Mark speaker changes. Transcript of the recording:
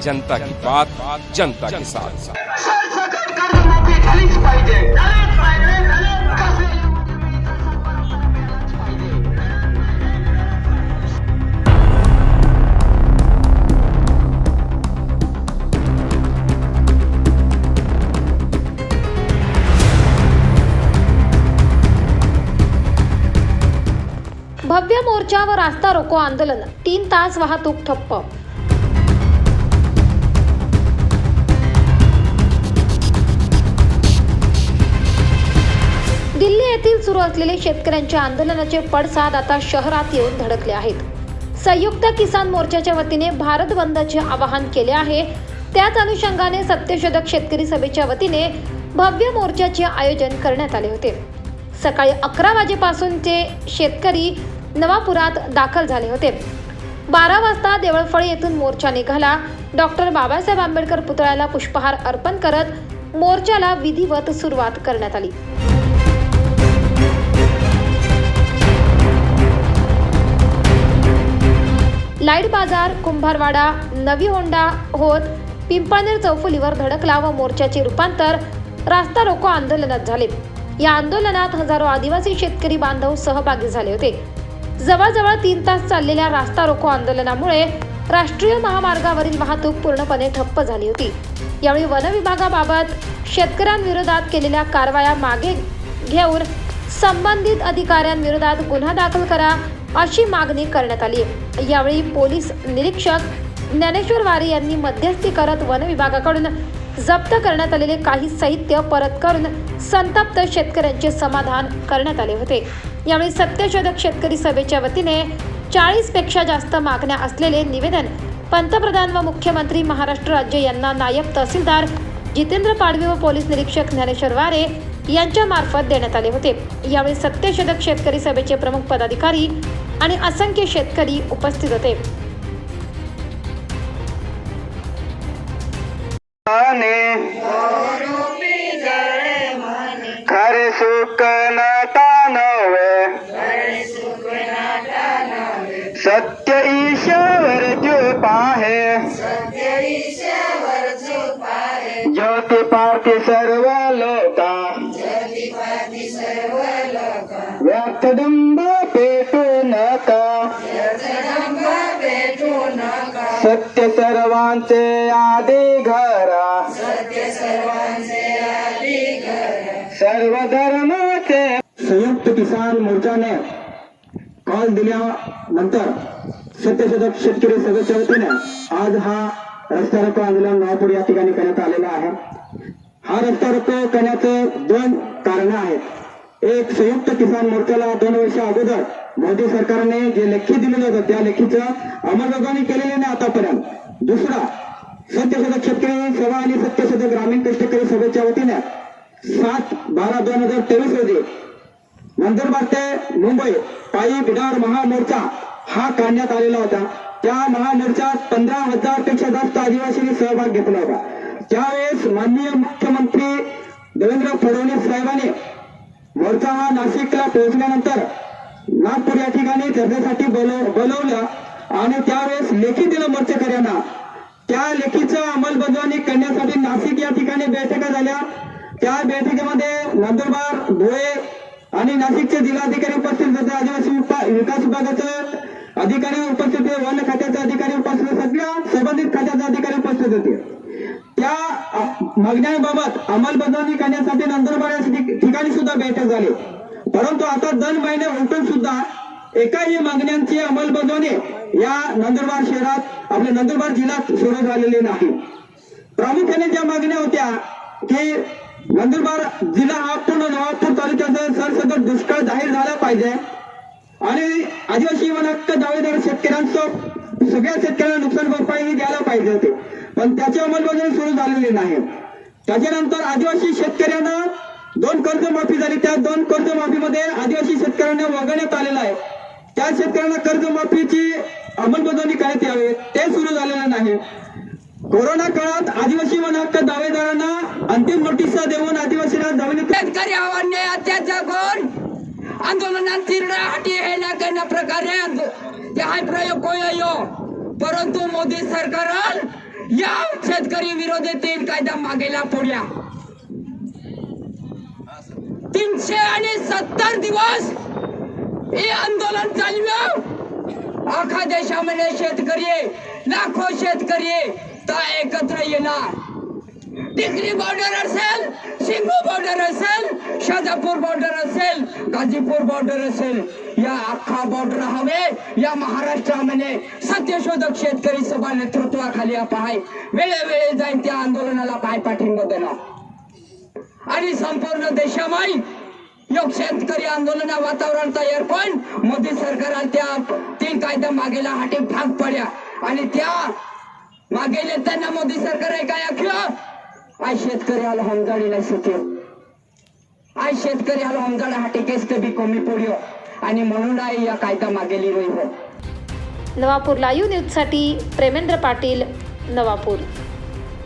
Speaker 1: जनता की बात जनता के साथ।
Speaker 2: भव्य मोर्चा व रास्ता रोको आंदोलन. तीन तास वाहतूक ठप्प. असलेले शेतकऱ्यांच्या आंदोलनाचे पडसाद आता शहरात येऊन धडकले आहेत. संयुक्त किसान मोर्चाच्या वतीने भारत बंदचे आवाहन केले आहे. त्याच अनुषंगाने सत्यशोधक शेतकरी सभेच्या वतीने भव्य मोर्चाचे आयोजन करण्यात आले होते. सकाळी अकरा वाजेपासून ते शेतकरी नवापुरात दाखल झाले होते. बारा वाजता देवळफळे येथून मोर्चा निघाला. डॉक्टर बाबासाहेब आंबेडकर पुतळ्याला पुष्पहार अर्पण करत मोर्चाला विधिवत सुरुवात करण्यात आली. लाइट बाजार कुंभारवाडा नवी होंडा होत पिंपळनेर चौफुलीवर धडकला व मोर्चाचे रूपांतर रास्ता रोको आंदोलनात झाले. या आंदोलनात हजारो आदिवासी शेतकरी बांधव सहभागी झाले होते. जवळजवळ तीन तास चाललेल्या रास्ता रोको आंदोलनामुळे राष्ट्रीय महामार्गावरील वाहतूक पूर्णपणे ठप्प झाली होती. यावेळी वनविभागाबाबत शेतकऱ्यांविरोधात केलेल्या कारवाया मागे घेऊन संबंधित अधिकाऱ्यांविरोधात गुन्हा दाखल करा अशी मागणी करण्यात आली यावेळी पोलीस निरीक्षक ज्ञानेश्वर वारे यांनी मध्यस्थी करत वन विभागाकडून जप्त करण्यात आलेले काही साहित्य परत करून संतप्त शेतकऱ्यांचे समाधान करण्यात आले होते. यावेळी सत्यशोधक शेतकरी सभेच्या वतीने चाळीसपेक्षा जास्त मागण्या असलेले निवेदन पंतप्रधान व मुख्यमंत्री महाराष्ट्र राज्य यांना नायब तहसीलदार जितेंद्र पाडवी व पोलीस निरीक्षक ज्ञानेश्वर वारे यांच्या मार्फत देण्यात आले होते. यावेळी सत्यशोधक शेतकरी सभेचे प्रमुख पदाधिकारी आणि असंख्य शेतकरी उपस्थित होते.
Speaker 3: सत्य ईश्वर जो पाहे. ज्योति पार्थी सर्व लोका व्यर्थडंब पेटू नका सत्य सर्वांचे आधी घरा. सर्व धर्माचे संयुक्त किसान मोर्चाने कॉल दिल्यानंतर सत्यशोधक शेतकरी सदस्य वतीने आज हा रस्ता रोको आंदोलन नवापूर या ठिकाणी करण्यात आलेला आहे. हा रस्ता रोको करण्याचे दोन कारण आहेत. एक संयुक्त किसान मोर्चाला दोन वर्ष अगोदर मोदी सरकारने जे लेखी दिलेलं होतं त्या लेखीचं अंमलबजावणी केलेली नाही आतापर्यंत. दुसरा सत्यशोधक शेतकरी सभा आणि सत्यशोधक ग्रामीण कष्टकरी सभेच्या वतीने सात बारा दोन हजार तेवीस रोजी नंदुरबार ते मुंबई पायी बिडार महामोर्चा हा काढण्यात आलेला होता. त्या महामोर्चात पंधरा हजारपेक्षा जास्त आदिवासींनी सहभाग घेतला होता. त्यावेळेस माननीय मुख्यमंत्री देवेंद्र फडणवीस साहेबांनी मोर्चा हा नाशिकला पोहोचल्यानंतर नागपूर या ठिकाणी चर्चेसाठी बोलव बोलवलं आणि त्यावेळेस लेखी दिलं मोर्चेकऱ्यांना. त्या लेखीचं अंमलबजावणी करण्यासाठी नाशिक या ठिकाणी बैठका झाल्या. त्या बैठकीमध्ये नंदुरबार धुळे आणि नाशिकचे जिल्हाधिकारी उपस्थित होते. आदिवासी विकास विभागाचे अधिकारी उपस्थित होते. वन खात्याचे अधिकारी उपस्थित सगळ्या संबंधित खात्याचे अधिकारी उपस्थित होते. त्या मागण्यांबाबत अंमलबजावणी करण्यासाठी नंदुरबार या सुद्धा बैठक झाली. परंतु आता दोन महिने उलटून सुद्धा एकाही मागण्यांची अंमलबजावणी या नंदुरबार शहरात आपल्या नंदुरबार जिल्ह्यात सुरू झालेली नाही. प्रामुख्याने ज्या मागण्या होत्या की नंदुरबार जिल्हा हा पूर्ण नवापूर तालुक्याचा सरसदर दुष्काळ जाहीर झाला पाहिजे. आणि आदिवासी वन हक्क दावेदार शेतकऱ्यांचं सगळ्या शेतकऱ्यांना नुकसान भरपाई ही द्यायला पाहिजे होती. पण त्याची अंमलबजावणी सुरू झालेली नाही. त्याच्यानंतर आदिवासी शेतकऱ्यांना दोन कर्जमाफी झाली. त्या दोन कर्जमाफीमध्ये आदिवासी शेतकऱ्यांना वगळण्यात आलेलं आहे. त्या शेतकऱ्यांना कर्जमाफीची अंमलबजावणी करण्यात यावी. ते सुरू झालेलं नाही. कोरोना काळात आदिवासी वन हक्क दावेदारांना अंतिम नोटिसा देऊन आदिवासींना जमिनी
Speaker 4: शेतकरी अन्याय अत्याचार करून आंदोलनात चिरडाहाटी हे ना करण्या प्रकारे ते हाय प्रयोग कोयो परंतु मोदी सरकार या शेतकरी विरोधी तीन कायदा मागेला पुढ्या. तीनशे आणि सत्तर दिवस हे आंदोलन चाललं. अख्खा देशामध्ये शेतकरी लाखो शेतकरी आहे, तर एकत्र येणार. टिकरी बॉर्डर असेल सिंगू बॉर्डर असेल शाजापूर बॉर्डर असेल गाजीपूर बॉर्डर असेल. या अख्खा बॉर्डर हवे या महाराष्ट्रामध्ये सत्यशोधक शेतकरी सभा नेतृत्वाखाली पाहाय वेळोवेळी जाईन त्या आंदोलनाला पाय पाठिंबा देणार. आणि संपूर्ण देशामाई योग शेतकरी आंदोलन वातावरण तयार पण मोदी सरकारान त्या तीन कायदा मागेला हाटी भाग पड्या आणि त्या मागेले त्यांना मोदी सरकार काय आखलं आय शेतकऱ्याला हमजाडी नाही सुट्यो आय शेतकऱ्याला हमजाडा हाटी केस कधी कमी पड्यो हो. आणि म्हणून आई या कायदा मागेली रोई हो.
Speaker 2: नवापूर लाईव्ह न्यूजसाठी प्रेमेंद्र पाटील नवापूर.